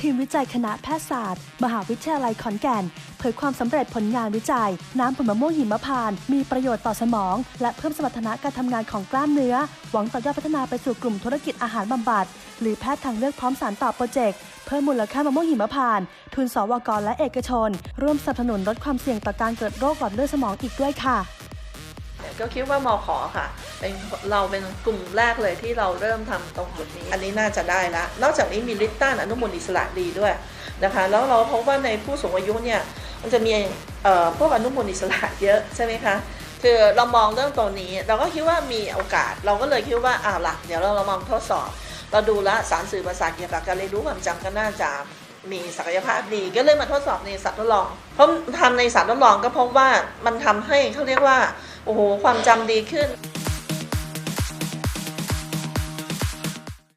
ทีมวิจัยคณะแพทยศาสตร์ มหาวิทยาลัยขอนแก่น เผยความสำเร็จผลงานวิจัย น้ำผลมะม่วงหิมพานต์มีประโยชน์ต่อสมอง และเพิ่มสมรรถนะการทำงานของกล้ามเนื้อ หวังต่อยอดพัฒนาไปสู่กลุ่มธุรกิจอาหารบำบัด หรือแพทย์ทางเลือกพร้อมสารต่อโปรเจกต์เพิ่มมูลค่ามะม่วงหิมพานต์ทุนสวกรและเอกชน ร่วมสนับสนุนลดความเสี่ยงต่อการเกิดโรคหลอดเลือดสมองอีกด้วยค่ะ ก็คิดว่ามอขอค่ะเป็นเราเป็นกลุ่มแรกเลยที่เราเริ่มทำตรงจุดนี้ อันนี้น่าจะได้ละ นอกจากนี้มีลิตต้านอนุมูลอิสระดีด้วยนะคะ แล้วเราพบว่าในผู้สูงอายุเนี่ยมันจะมีพวกอนุมูลอิสระเยอะใช่ไหมคะคือเรามองเรื่องตัวนี้ เราก็คิดว่ามีโอกาส เราก็เลยคิดว่าอ้าวล่ะเดี๋ยวเราเรามองทดสอบ เราดูแลวสารสื่อประสาทเกี่ยวกับการเรียนรู้ความจำก็น่าจะมีศักยภาพดีก็เลยมาทดสอบในสัตว์ทดลองเพราะทำในสัตว์ทดลองก็พบว่ามันทำให้เขาเรียกว่า โอ้โห ความจำดีขึ้น